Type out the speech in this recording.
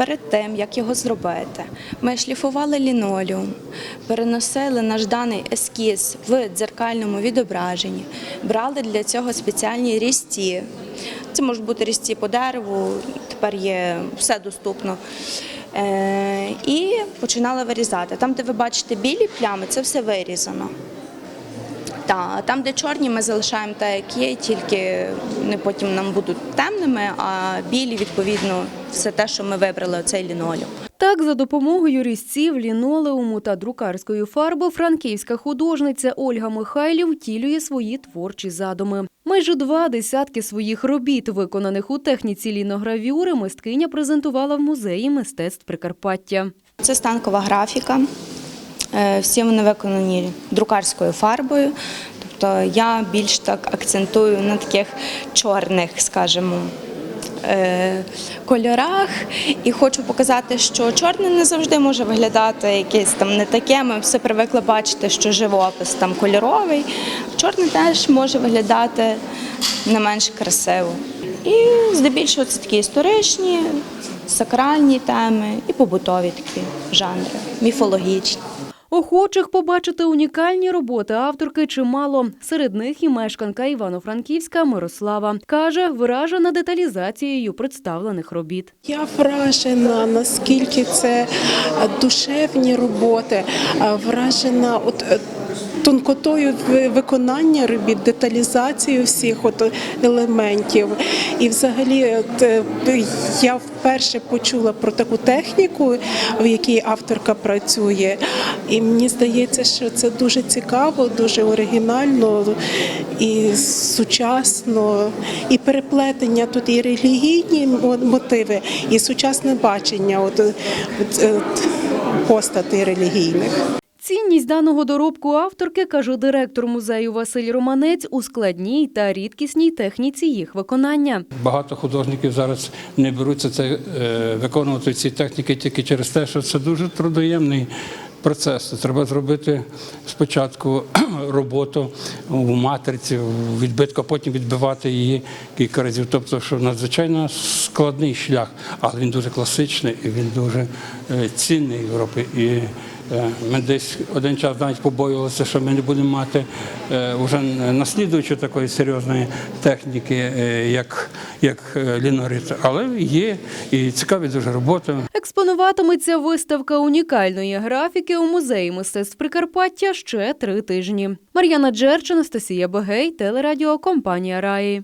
перед тим, як його зробити, ми шліфували лінолеум, переносили наш даний ескіз в дзеркальному відображенні, брали для цього спеціальні різці. Це можуть бути різці по дереву, тепер є все доступно. Е, і починали вирізати. Там, де ви бачите білі плями, це все вирізано. Та, а там, де чорні, ми залишаємо так, як є, тільки вони потім нам будуть темними, а білі, відповідно, все те, що ми вибрали, оцей лінолеум. Так, за допомогою різців, лінолеуму та друкарської фарби франківська художниця Ольга Михайлів втілює свої творчі задуми. Майже два десятки своїх робіт, виконаних у техніці ліногравюри, мисткиня презентувала в музеї мистецтв Прикарпаття. Це станкова графіка. Е, Всі вони виконані друкарською фарбою. Тобто я більш так акцентую на таких чорних, скажімо, е, кольорах. І хочу показати, що чорне не завжди може виглядати якесь там не таке. Ми все привикли бачити, що живопис там кольоровий. Чорне теж може виглядати не менш красиво. І здебільшого це такі історичні, сакральні теми і побутові такі жанри, міфологічні. Охочих побачити унікальні роботи авторки чимало. Серед них і мешканка Івано-Франківська Мирослава каже, вражена деталізацією представлених робіт. Я вражена, наскільки це душевні роботи, вражена от тонкотою виконання робіт, деталізацією всіх от елементів. І взагалі е, я вперше почула про таку техніку, в якій авторка працює. І мені здається, що це дуже цікаво, дуже оригінально і сучасно, і переплетення тут і релігійні мотиви, і сучасне бачення от, от, от, постатей релігійних. Цінність даного доробку авторки, каже директор музею Василь Романець, у складній та рідкісній техніці їх виконання. Багато художників зараз не беруться це е, виконувати ці техніки тільки через те, що це дуже трудоємний процес. Треба зробити спочатку роботу в матриці, в відбитку, а потім відбивати її кілька разів. Тобто, що надзвичайно складний шлях, але він дуже класичний і він дуже е, цінний в Європі. І ми десь один час навіть побоювалися, що ми не будемо мати е, вже наслідуючи такої серйозної техніки, е, як, як е, лінорит. Але є і цікаві дуже роботи. Експонуватиметься виставка унікальної графіки у музеї мистецтв Прикарпаття ще три тижні. Мар'яна Джерч, Анастасія Бегей, телерадіокомпанія Раї.